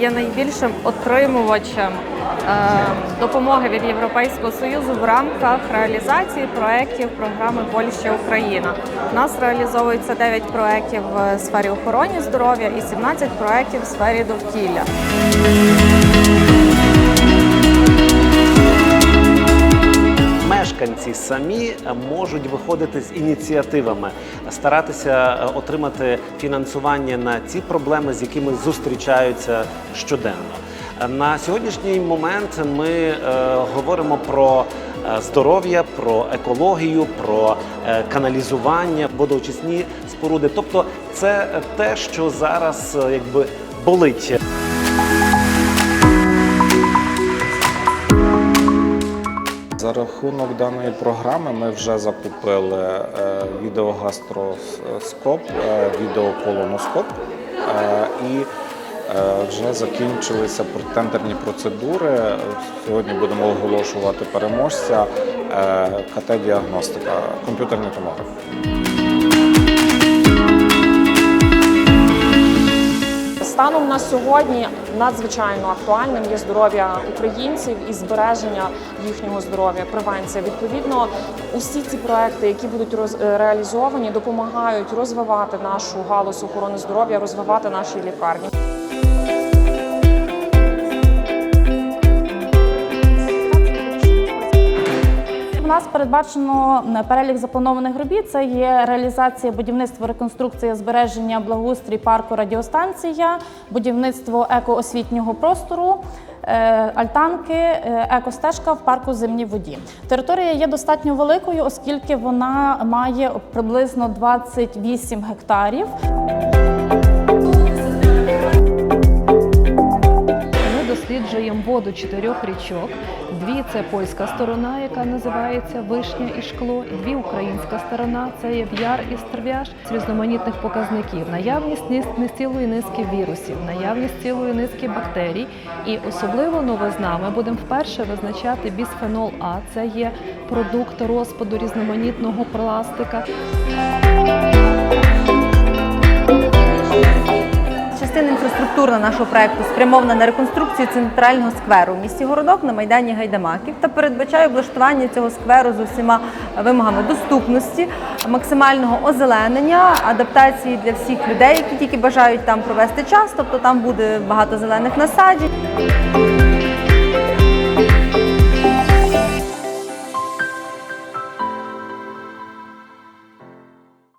Є найбільшим отримувачем е, допомоги від Європейського союзу в рамках реалізації проєктів програми Польща Україна. У нас реалізовується 9 проєктів в сфері охорони здоров'я і 17 проєктів в сфері довкілля. Мешканці самі можуть виходити з ініціативами, старатися е, отримати фінансування на ці проблеми, з якими зустрічаються щоденно. На сьогоднішній момент ми е, говоримо про е, здоров'я, про екологію, про е, каналізування, водоочисні споруди. Тобто, це те, що зараз е, якби болить. За рахунок даної програми ми вже закупили е, відеогастроскоп, е, відеоколоноскоп е, і вже закінчилися тендерні процедури. Сьогодні будемо оголошувати переможця КТ-діагностика, комп'ютерний томограф. Станом на сьогодні надзвичайно актуальним є здоров'я українців і збереження їхнього здоров'я, превенція. Відповідно, усі ці проекти, які будуть роз- е, реалізовані, допомагають розвивати нашу галузь охорони здоров'я, розвивати наші лікарні. Нас передбачено перелік запланованих робіт. Це є реалізація будівництва, реконструкція, збереження, благоустрій парку, радіостанція, будівництво екоосвітнього простору. е, Альтанки, е, екостежка в парку Зимній воді. Територія є достатньо великою, оскільки вона має приблизно 28 гектарів. Досліджуємо воду чотирьох річок. Дві це польська сторона, яка називається Вишня і шкло, дві українська сторона це є в'яр і стерв'яж з різноманітних показників, наявність не цілої низки вірусів, наявність цілої низки бактерій. І особливо новизна ми будемо вперше визначати бісфенол А. Це є продукт розпаду різноманітного пластика. Інфраструктурна нашого проекту спрямована на реконструкцію центрального скверу в місті Городок на майдані Гайдамаків та передбачає облаштування цього скверу з усіма вимогами доступності, максимального озеленення, адаптації для всіх людей, які тільки бажають там провести час. Тобто там буде багато зелених насаджень.